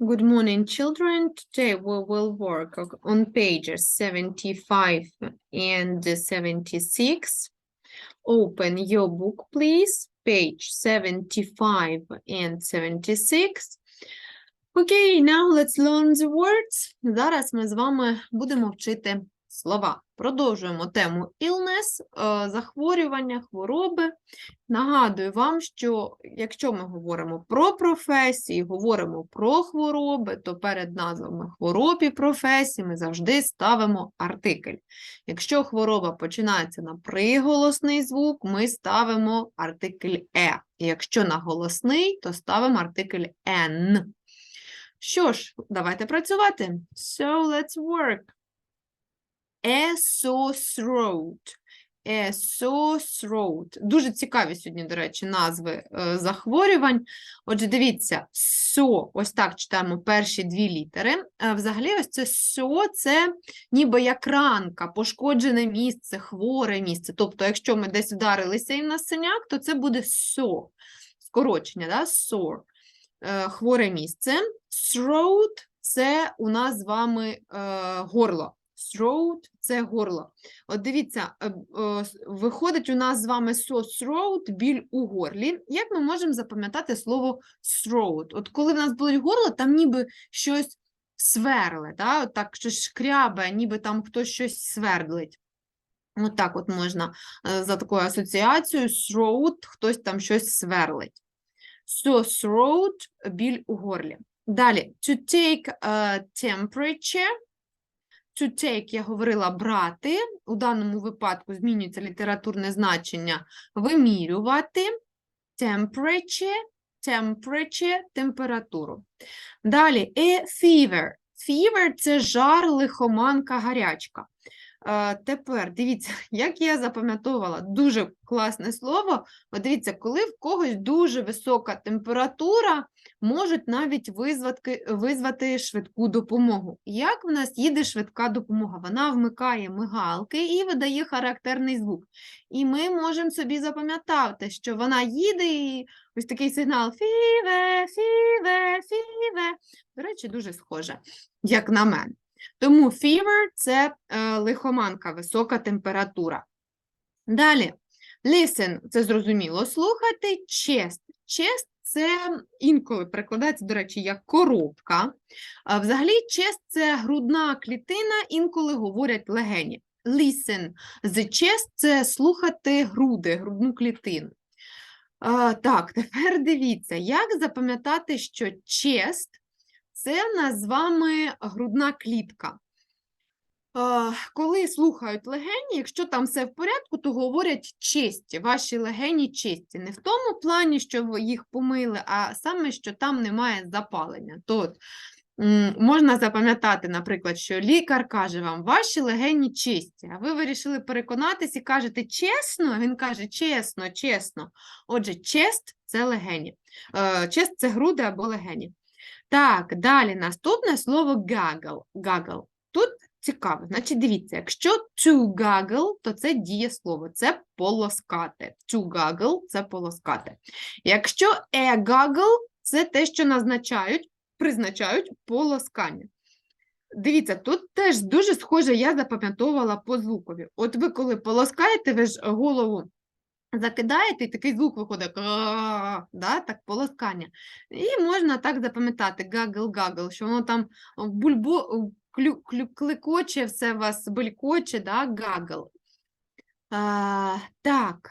Good morning, children. Today we will work o- on pages 75 and 76. Open your book, please. Page 75 and 76. Okay, now let's learn the words. Зараз ми з вами будемо вчити слова. Продовжуємо тему illness, е, захворювання, хвороби. Нагадую вам, що якщо ми говоримо про професії, говоримо про хвороби, то перед назвами хвороб і професій ми завжди ставимо артикль. Якщо хвороба починається на приголосний звук, ми ставимо артикль е. Якщо на голосний, то ставимо артикль n. Що ж, давайте працювати. So let's work. A sore throat. A sore throat. Дуже цікаві сьогодні, до речі, назви е, захворювань. Отже, дивіться, so, ось так читаємо перші дві літери. Е, взагалі, ось це so, це ніби як ранка, пошкоджене місце, хворе місце. Тобто, якщо ми десь вдарилися і в нас синяк, то це буде so. Скорочення, да? sore. Е, хворе місце. Throat – це у нас з вами горло. Throat – це горло. От дивіться, е, е, виходить у нас з вами so throat, біль у горлі. Як ми можемо запам'ятати слово throat? От коли в нас болить горло, там ніби щось сверле, да? от так щось шкрябе, ніби там хтось щось свердлить. От так от можна е, за такою асоціацією throat, хтось там щось сверлить. So throat – біль у горлі. Далі, to take a temperature. To take, я говорила, брати. У даному випадку змінюється літературне значення вимірювати. Temperature, temperature – температуру. Далі, a fever. Fever – це жар, лихоманка, гарячка. Тепер дивіться, як я запам'ятовувала, дуже класне слово. От дивіться, коли в когось дуже висока температура, можуть навіть визвати, визвати швидку допомогу. Як в нас їде швидка допомога? Вона вмикає мигалки і видає характерний звук. І ми можемо собі запам'ятати, що вона їде і ось такий сигнал фіве, фіве, фіве. До речі, дуже схоже, як на мене. Тому fever – це е, лихоманка, висока температура. Далі, listen – це зрозуміло слухати, chest. Chest – це інколи перекладається, до речі, як коробка. А взагалі, chest – це грудна клітина, інколи говорять легені. Listen – the chest – це слухати груди, грудну клітину. А, так, тепер дивіться, як запам'ятати, що chest – це нас з вами грудна клітка. Коли слухають легені, якщо там все в порядку, то говорять чисті, ваші легені чисті. Не в тому плані, що ви їх помили, а саме, що там немає запалення. То можна запам'ятати, наприклад, що лікар каже вам, ваші легені чисті, а ви вирішили переконатись і кажете чесно, він каже чесно, чесно. Отже, чест – це легені. Е, Чест – це груди або легені. Так, далі наступне слово gaggle. Gaggle. Тут цікаво. Значить, дивіться, якщо to gaggle, то це дієслово, це полоскати. To gaggle – це полоскати. Якщо a gaggle – це те, що назначають, призначають полоскання. Дивіться, тут теж дуже схоже, я запам'ятовувала по звукові. От ви коли полоскаєте, ви ж голову закидаєте, і такий звук виходить, да, так, полоскання. І можна так запам'ятати гагл-гагл, що воно там бульбо, клю, клю, кликоче, все вас белькоче, да, гагл. А, так,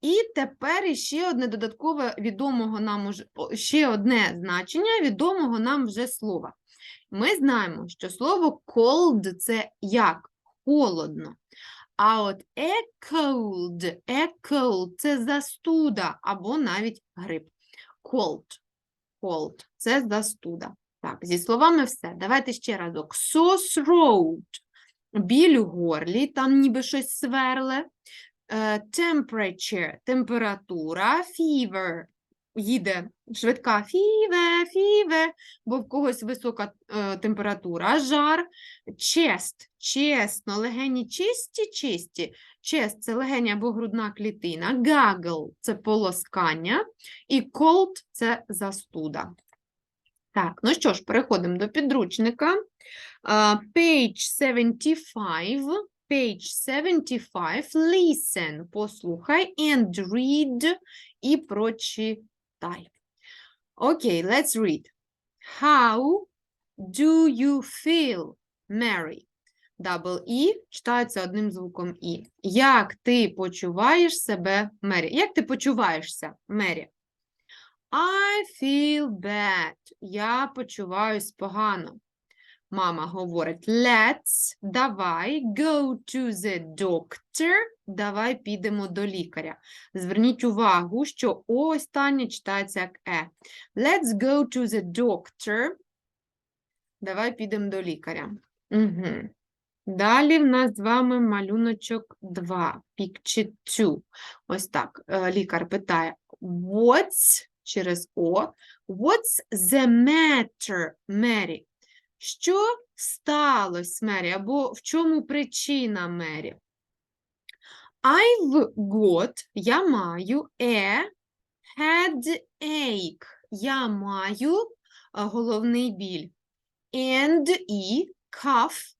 і тепер іще одне додаткове відомого нам уже, ще одне значення відомого нам вже слова. Ми знаємо, що слово cold – це як? Холодно. А от a cold, a cold – це застуда або навіть грип. Cold, cold – це застуда. Так, зі словами все. Давайте ще разок. Sore throat – біль у горлі, там ніби щось сверле. Е, Temperature – температура. Fever – їде швидка. Фіве, фіве, бо в когось висока е, температура. Жар. Chest – чесно, легені чисті, чисті. Chest – це легені або грудна клітина. Gaggle – це полоскання. І cold – це застуда. Так, ну що ж, переходимо до підручника. А, Page 75, page 75, listen, послухай, and read, і прочитай. Окей, let's read. How do you feel, Mary? Double E читається одним звуком І. Як ти почуваєш себе, Мері? Як ти почуваєшся, Мері? I feel bad. Я почуваюсь погано. Мама говорить, let's, давай, go to the doctor, давай підемо до лікаря. Зверніть увагу, що О останнє читається як Е. Let's go to the doctor. Давай підемо до лікаря. Угу. Далі в нас з вами малюночок 2, picture 2. Ось так. е, Лікар питає, what's, через О, what's the matter, Mary? Що сталося, Мері, або в чому причина Мері? I've got, я маю a headache. Я маю головний біль. And і cough.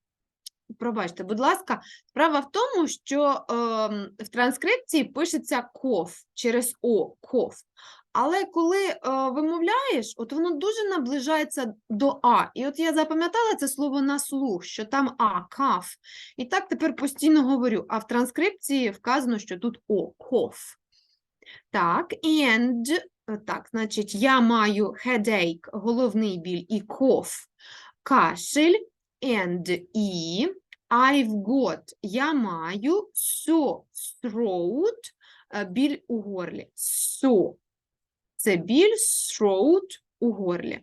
Пробачте, будь ласка, справа в тому, що ем, в транскрипції пишеться cough через О, cough. Але коли е, вимовляєш, от воно дуже наближається до А. І от я запам'ятала це слово на слух, що там А, каф. І так тепер постійно говорю. А в транскрипції вказано, що тут О, коф. Так, and, е, так, значить, я маю headache, головний біль, і cough, кашель, and і, I've got, я маю, so, throat, е, біль у горлі, so. Це біль throat у горлі.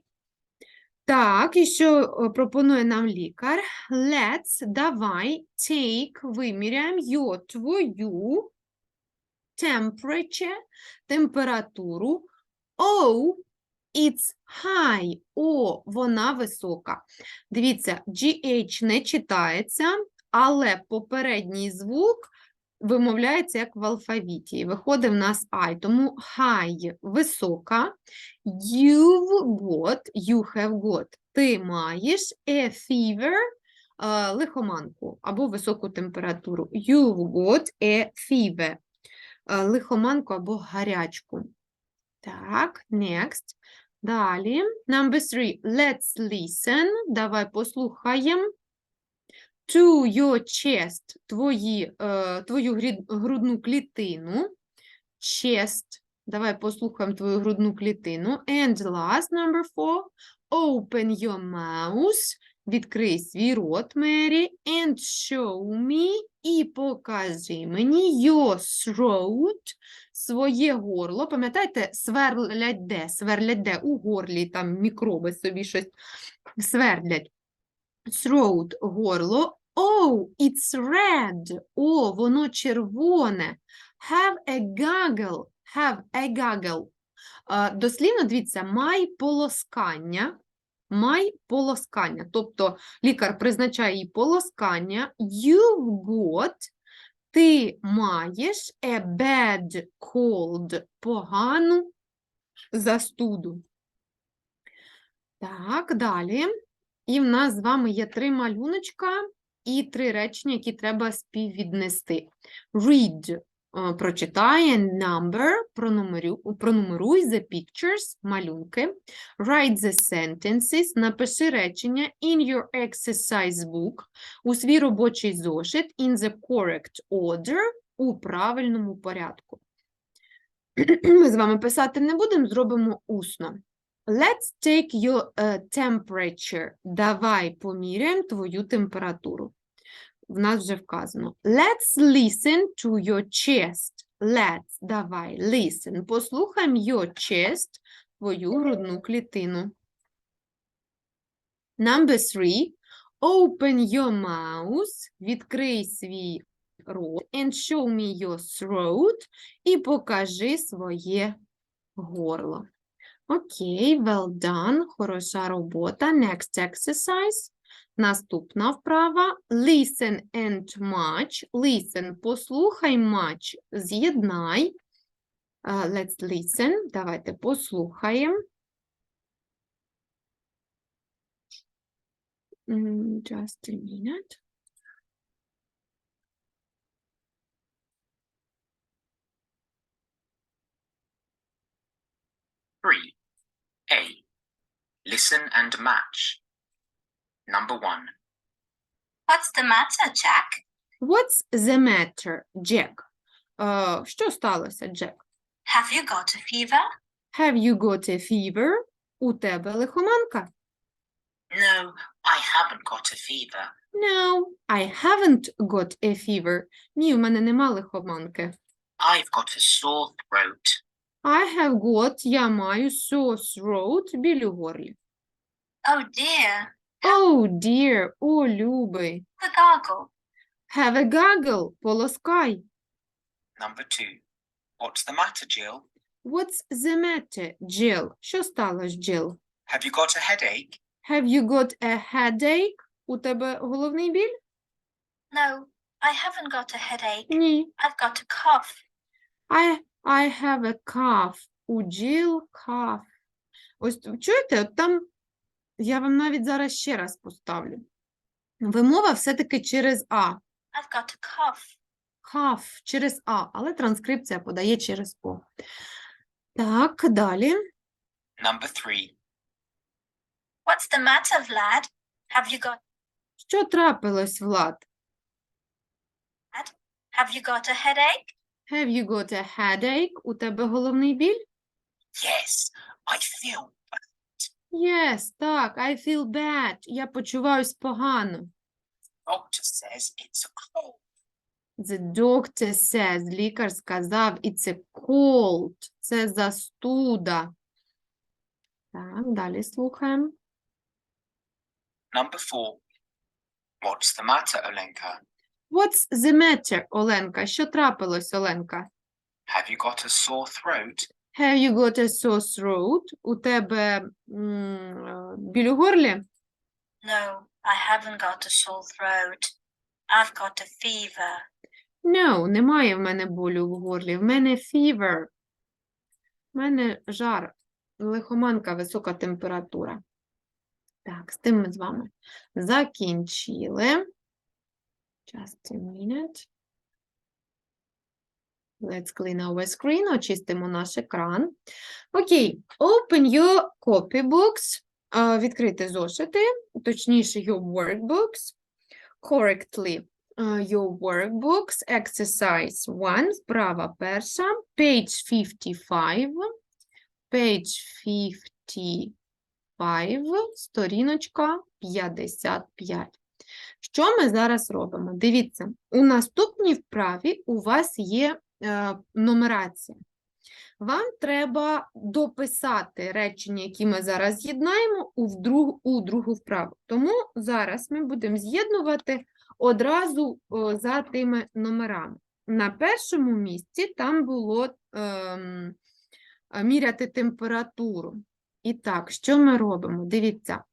Так, і що е, пропонує нам лікар? Let's, давай, take, виміряємо your, твою temperature, температуру. Oh, it's high. О, вона висока. Дивіться, GH не читається, але попередній звук вимовляється як в алфавіті. Виходить в нас I. Тому high – висока. You've got, you have got. Ти маєш a fever, е, лихоманку або високу температуру. You've got a fever. е, Лихоманку або гарячку. Так, next. Далі. Number three. Let's listen. Давай послухаємо. To your chest, твої, е, твою грудну клітину. Chest. Давай послухаємо твою грудну клітину. And last, number four. Open your mouth. Відкрий свій рот, Мері. And show me. І покажи мені your throat. Своє горло. Пам'ятаєте, сверлять де? Сверлять де? У горлі, там мікроби собі щось свердлять. Throat – горло. Oh, it's red. О, воно червоне. Have a goggle. Have a goggle. А, Дослівно, дивіться, май полоскання. Май полоскання. Тобто лікар призначає їй полоскання. You've got. Ти маєш a bad cold. Погану застуду. Так, далі. І в нас з вами є три малюночка і три речення, які треба співвіднести. Read е, прочитай, and number пронумеруй the pictures, малюнки. Write the sentences, напиши речення in your exercise book, у свій робочий зошит, in the correct order, у правильному порядку. Ми з вами писати не будемо, зробимо усно. Let's take your uh, temperature. Давай поміряємо твою температуру. В нас вже вказано. Let's listen to your chest. Let's, давай, listen. Послухаємо your chest, твою грудну клітину. Number three. Open your mouth. Відкрий свій рот. And show me your throat. І покажи своє горло. Окей, well done. Хороша робота. Next exercise. Наступна вправа. Listen and match. Listen, послухай, match, з'єднай. Uh, let's listen. Давайте послухаємо. Mm, Just a minute. Three. A. Listen and match. Number one. What's the matter, Jack? What's the matter, Jack? Е, що сталося, Джек? Have you got a fever? Have you got a fever? У тебе лихоманка? No, I haven't got a fever. No, I haven't got a fever. Ні, в мене нема лихоманки. I've got a sore throat. I have got, я маю sore throat, біль у горлі. Oh dear, Oh dear, о, любий. the gargle. Have a goggle, полоскай. Number two. What's the matter, Jill? What's the matter, Jill? Що сталося, Jill? Have you got a headache? Have you got a headache? У тебе головний біль? No, I haven't got a headache. Ні. I've got a cough. I, I have a cough. У Jill cough. Ось чуєте, от там я вам навіть зараз ще раз поставлю. Вимова все-таки через А. I've got a cough. Cough через А, але транскрипція подає через О. Так, далі. Number three. What's the matter, Vlad? Have you got Що трапилось, Влад? have you got a headache? Have you got a headache? У тебе головний біль? Yes, I feel. bad. Yes, так, I feel bad. Я почуваюсь погано. Doctor says it's a cold. The doctor says, лікар сказав, it's a cold. Це застуда. Так, далі слухаємо. Number four. What's the matter, Olenka? What's the matter, Оленка? Що трапилось, Оленка? Have you got a sore throat? Have you got a sore throat? У тебе м, біль у горлі? No, I haven't got a sore throat. I've got a fever. No, немає в мене болю в горлі. В мене fever. В мене жар, лихоманка, висока температура. Так, з тим ми з вами закінчили. Just a minute. Let's clean our screen. Очистимо наш екран. Окей, open your copybooks. Відкрити зошити, точніше, your workbooks. Correctly uh, your workbooks, exercise 1, вправа перша, page 55, page 55, сторіночка 55. Що ми зараз робимо? Дивіться, у наступній вправі у вас є е, нумерація. Вам треба дописати речення, які ми зараз з'єднаємо, у, у другу вправу. Тому зараз ми будемо з'єднувати одразу о, за тими номерами. На першому місці там було ем, а, міряти температуру. І так, що ми робимо? Дивіться,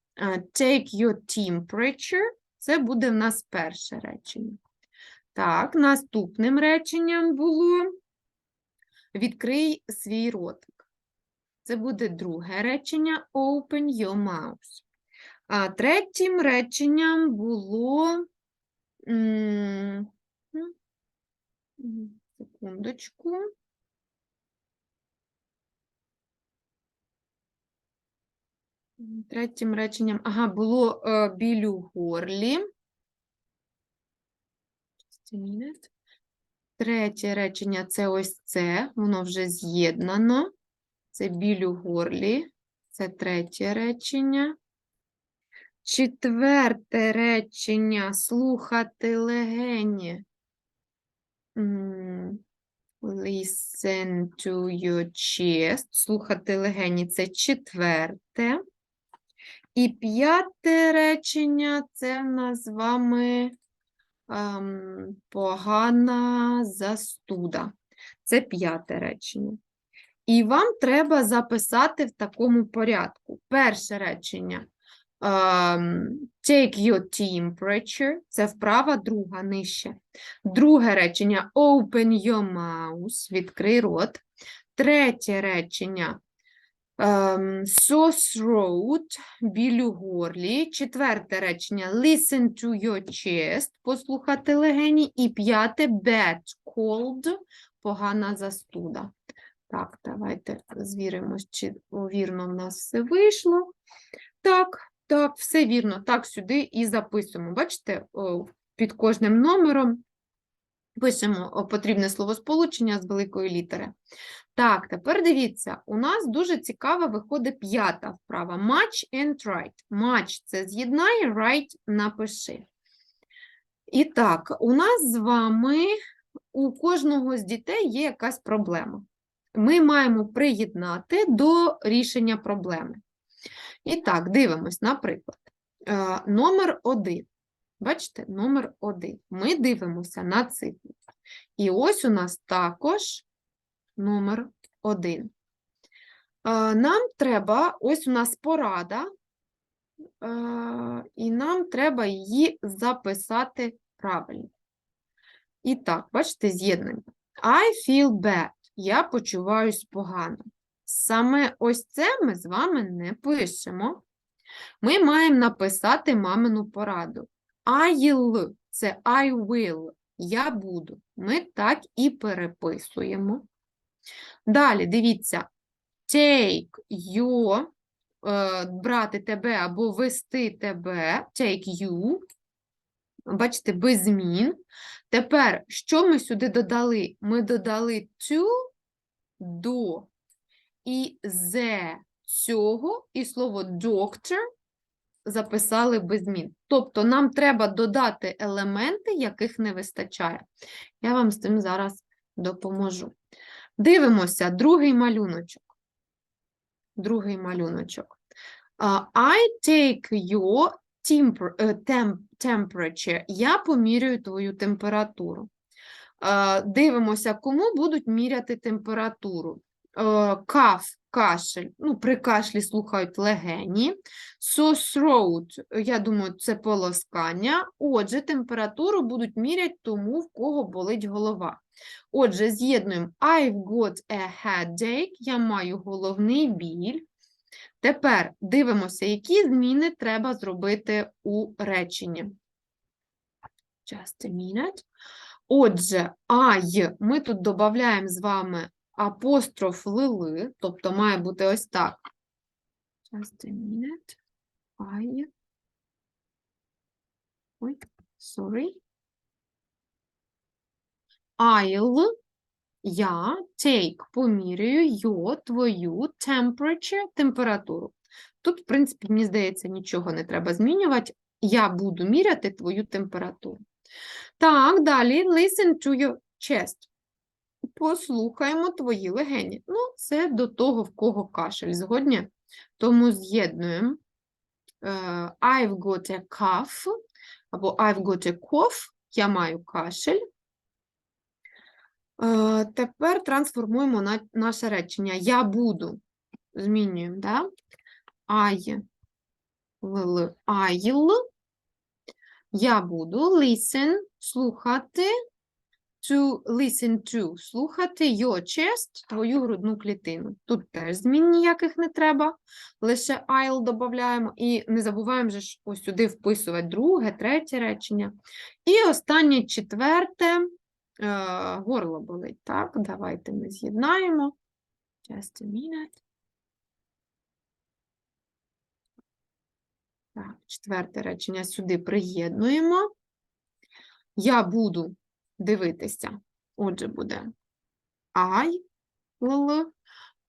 take your temperature – це буде в нас перше речення. Так, наступним реченням було відкрий свій ротик. Це буде друге речення open your mouth. А третім реченням було м, Секундочку. Третім реченням, ага, було е, біль горлі. Третє речення це ось це, воно вже з'єднано. Це біль у горлі. Це третє речення. Четверте речення слухати легені. Listen to your chest. Слухати легені це четверте. І п'яте речення це в нас з вами ем, погана застуда. Це п'яте речення. І вам треба записати в такому порядку. Перше речення. Um, take your temperature. Це вправа, друга нижче. Друге речення open your mouth. Відкрий рот. Третє речення sore throat, біль у горлі. Четверте речення listen to your chest, послухати легені. І п'яте bad cold, погана застуда. Так, давайте звіримось, чи вірно в нас все вийшло. Так, так, все вірно. Так, сюди і записуємо. Бачите, під кожним номером пишемо потрібне словосполучення з великої літери. Так, тепер дивіться, у нас дуже цікава виходить п'ята вправа. Match and write. Match – це з'єднай, write – напиши. І так, у нас з вами, у кожного з дітей є якась проблема. Ми маємо приєднати до рішення проблеми. І так, дивимось, наприклад, е, номер один. Бачите, номер один. Ми дивимося на цифру. І ось у нас також номер один. Е, Нам треба, ось у нас порада, е, і нам треба її записати правильно. І так, бачите, з'єднання. I feel bad. Я почуваюсь погано. Саме ось це ми з вами не пишемо. Ми маємо написати мамину пораду. I'll – це I will. Я буду. Ми так і переписуємо. Далі, дивіться, take your, е, брати тебе або вести тебе, take you. Бачите, без змін. Тепер, що ми сюди додали? Ми додали to до і the цього, і слово doctor записали без змін. Тобто нам треба додати елементи, яких не вистачає. Я вам з цим зараз допоможу. Дивимося, другий малюночок. Другий малюночок. I take your е, temperature. Я поміряю твою температуру. Дивимося, кому будуть міряти температуру. Е, Каф, кашель, ну, при кашлі слухають легені. Sore throat, я думаю, це полоскання. Отже, температуру будуть міряти тому, в кого болить голова. Отже, з'єднуємо I've got a headache, я маю головний біль. Тепер дивимося, які зміни треба зробити у реченні. Just a minute. Отже, I, ми тут додаємо з вами апостроф лили, тобто має бути ось так. Just a minute. I. Ой, sorry. I'll, я, take, поміряю, your, твою, temperature, температуру. Тут, в принципі, мені здається, нічого не треба змінювати. Я буду міряти твою температуру. Так, далі, listen to your chest. Послухаємо твої легені. Ну, це до того, в кого кашель. Згодні? Тому з'єднуємо е, I've got a cough або I've got a cough. Я маю кашель. Е, Тепер трансформуємо на наше речення. Я буду. Змінюємо, да? I will, I'll. Я буду listen, слухати, to listen to, слухати your chest, твою грудну клітину. Тут теж змін ніяких не треба, лише I'll додаємо і не забуваємо же ось сюди вписувати друге, третє речення. І останнє четверте, е, горло болить. Так, давайте ми з'єднаємо. Just a minute. Так, четверте речення сюди приєднуємо. Я буду дивитися. Отже, буде I will,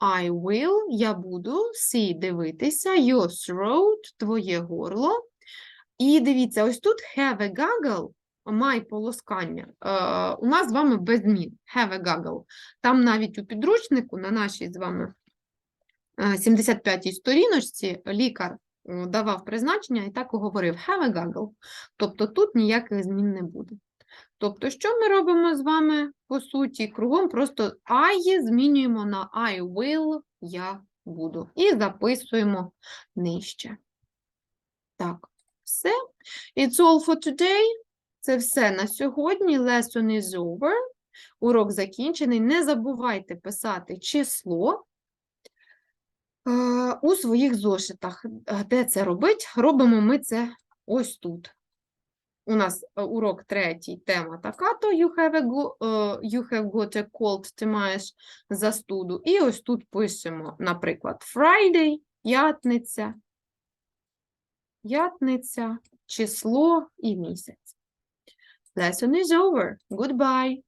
I will, я буду see дивитися, your throat, твоє горло. І дивіться, ось тут have a goggle, май полоскання. Е, у нас з вами без змін. Have a goggle. Там навіть у підручнику на нашій з вами е, 75-й сторіночці лікар е, давав призначення і так і говорив have a goggle. Тобто тут ніяких змін не буде. Тобто, що ми робимо з вами по суті? Кругом просто I змінюємо на I will, я буду. І записуємо нижче. Так, все. It's all for today. Це все на сьогодні. Lesson is over. Урок закінчений. Не забувайте писати число. Е, У своїх зошитах. Де це робить? Робимо ми це ось тут. У нас е, урок третій, тема така, то you have, a go, е, you have got a cold, ти маєш застуду. І ось тут пишемо, наприклад, Friday, п'ятниця, п'ятниця, число і місяць. Lesson is over. Goodbye.